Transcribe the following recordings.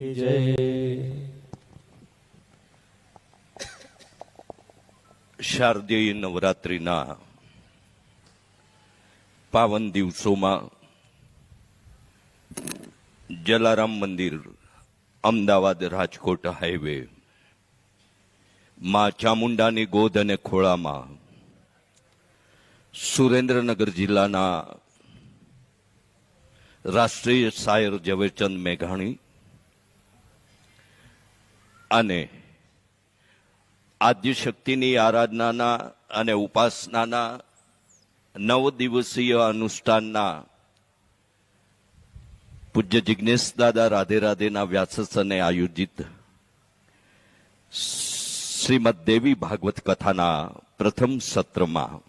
જય. શારદીય નવરાત્રિના પાવન દિવસોમાં જલારામ મંદિર, અમદાવાદ રાજકોટ હાઈવે, માં ચામુંડાની ગોદ અને ખોળામાં સુરેન્દ્રનગર જિલ્લાના રાષ્ટ્રીય શાયર ઝવેરચંદ મેઘાણી અને આદ્ય શક્તિની આરાધનાના અને ઉપાસનાના નવ દિવસીય અનુષ્ઠાનના પૂજ્ય જિજ્ઞેશ દાદા રાધે રાધેના વ્યાસસ્થાને આયોજિત શ્રીમદ દેવી ભાગવત કથાના પ્રથમ સત્રમાં.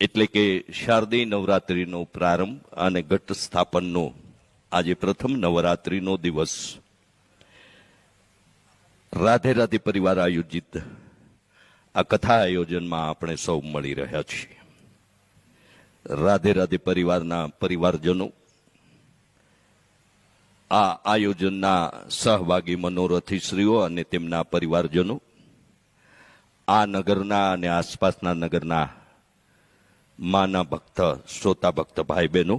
એટલે કે શારદીય નવરાત્રિનો પ્રારંભ અને ઘટ સ્થાપનનો આજે પ્રથમ નવરાત્રિનો દિવસ રાધે રાધે પરિવાર આયોજિત આ કથા આયોજનમાં આપણે સૌ મળી રહ્યા છીએ. રાધે રાધે પરિવારના પરિવારજનો, આ આયોજનના સહભાગી મનોરથીશ્રીઓ અને તેમના પરિવારજનો, આ નગરના અને આસપાસના નગરના માના ભક્ત, શ્રોતા ભક્ત ભાઈ બહેનો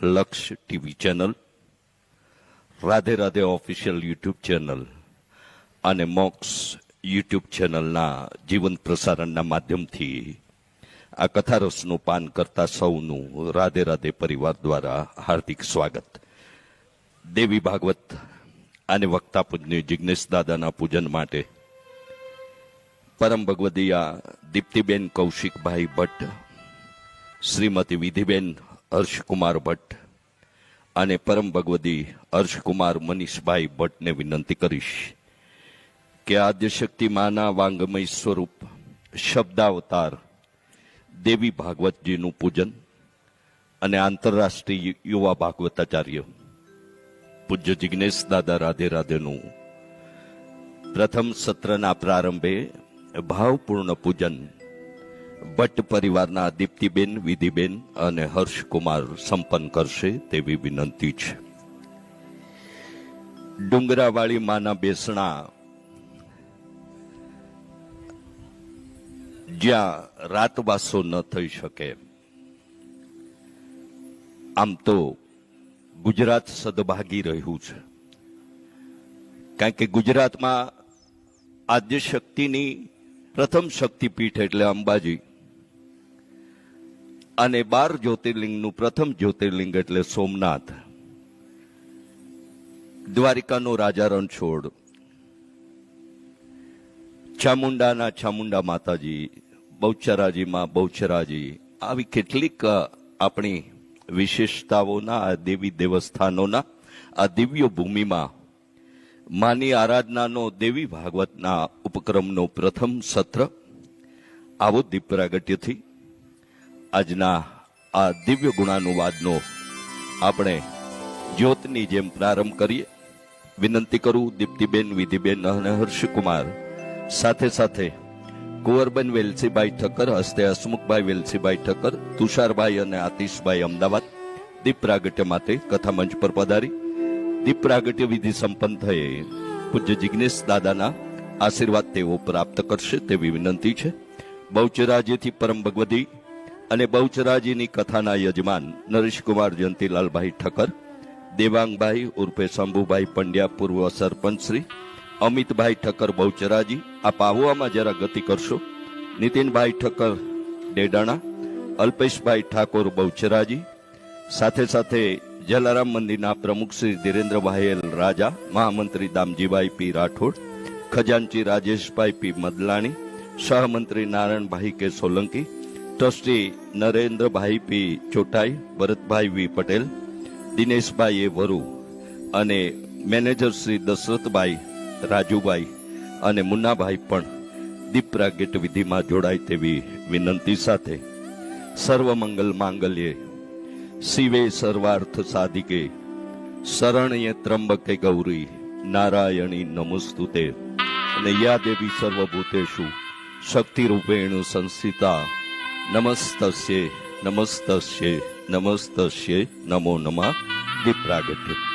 Laksh TV channel, Radhe Radhe official YouTube channel અને મોક્સ યુટ્યુબ ચેનલના જીવંત પ્રસારણના માધ્યમથી આ કથારસનું પાન કરતા સૌનું રાધે રાધે પરિવાર દ્વારા હાર્દિક સ્વાગત. દેવી ભાગવત અને વક્તા પૂજની જિજ્ઞેશ દાદાના પૂજન માટે પરમ ભગવદીયા દીપ્તિબેન કૌશિકભાઈ ભટ્ટ, શ્રીમતી વિધિબેન હર્ષકુમાર ભટ્ટ અને પરમ ભગવદી હર્ષકુમાર મનીષભાઈ ભટ્ટને વિનંતી કરીશ. કે આદ્યશક્તિ માના વાંગમય સ્વરૂપ શબ્દાવતાર દેવી ભાગવતજીનું પૂજન અને આંતરરાષ્ટ્રીય યુવા ભાગવતાચાર્ય પૂજ્ય જિજ્ઞેશ દાદા રાધે રાધેનું પ્રથમ સત્રના પ્રારંભે ભાવપૂર્ણ પૂજન ભટ્ટ પરિવારના દીપ્તિબેન, વિધિબેન અને હર્ષકુમાર સંપન્ન કરશે તેવી વિનંતી છે. ડુંગરાવાળી માના બેસણા જ્યાં રાતવાસો ન થઈ શકે. આમ તો ગુજરાત સદભાગી રહ્યું છે. કારણ કે ગુજરાતમાં આદ્ય શક્તિની પ્રથમ શક્તિપીઠ એટલે અંબાજી. અને બાર જ્યોતિર્લિંગનું પ્રથમ જ્યોતિર્લિંગ એટલે સોમનાથ. દ્વારિકાનો રાજા રણછોડ. ચામુંડાના ચામુંડા માતાજી બહુચરાજીમાં બહુચરાજી. આવી કેટલીક આપણી વિશેષતાઓના, આ દેવી દેવસ્થાનોના, આ દિવ્ય ભૂમિમાં માની આરાધનાનો દેવી ભાગવતના ઉપક્રમનો પ્રથમ સત્ર આવો દીપ પ્રાગટ્યથી આજના આ દિવ્ય ગુણાનુવાદનો આપણે જ્યોતની જેમ પ્રારંભ કરીએ. વિનંતી કરું દીપ્તિબેન, વિધિબેન અને હર્ષકુમાર સાથે સાથે કુંવરબેન વેલસીભાઈ ઠક્કર, હસ્તે હસમુખભાઈ વેલસીભાઈ ઠક્કર, તુષારભાઈ અને આતિશભાઈ અમદાવાદ દીપ પ્રાગટ્ય માટે કથા મંચ પર પધારી. દીપ પ્રાગટ્ય વિધિ સંપન્ન થયે. પૂજ્ય જિજ્ઞેશ દાદાના આશીર્વાદ તેઓ પ્રાપ્ત કરશે તેવી વિનંતી છે. બહુચરાજીથી પરમ ભગવતી અને બહુચરાજીની કથાના યજમાન નરેશકુમાર જયંતિલાલભાઈ ઠક્કર, દેવાંગભાઈ ઉર્ફે શંભુભાઈ પંડ્યા પૂર્વ સરપંચ શ્રી અમિતભાઈ ઠક્કર બહુચરાજી આ પાવવામાં જરા ગતિ કરશો. નીતિનભાઈ ઠક્કર ડેડાણા. અલ્પેશભાઈ ઠાકોર બહુચરાજી સાથે સાથે જલારામ મંદિરના પ્રમુખ શ્રી ધીરેન્દ્રભાઈ એલ રાજા, મહામંત્રી દામજીભાઈ પી રાઠોડ, ખજાનચી રાજેશભાઈ પી Madlani, સહમંત્રી Narayanbhai K Solanki, trustee Narendrabhai P Chotai, Bharatbhai V Patel, Dineshbhai A Varu અને મેનેજર શ્રી દશરથભાઈ રાજુભાઈ અને મુન્નાભાઈ પણ દીપ પ્રાગટ્ય વિધિમાં જોડાય તેવી વિનંતી સાથે સર્વમંગલ માંગલ્યે શિવે સર્વાર્થ સાધિકે, શરણ્ય ત્રંબકે ગૌરી નારાયણી નમસ્તુતે. અને યા દેવી સર્વભૂતેશુ શક્તિ રૂપેણ સંસ્થિતા નમસ્તસ્યે નમસ્તસ્યે નમસ્તસ્યે, નમો નમઃ દીપ પ્રાગટ્ય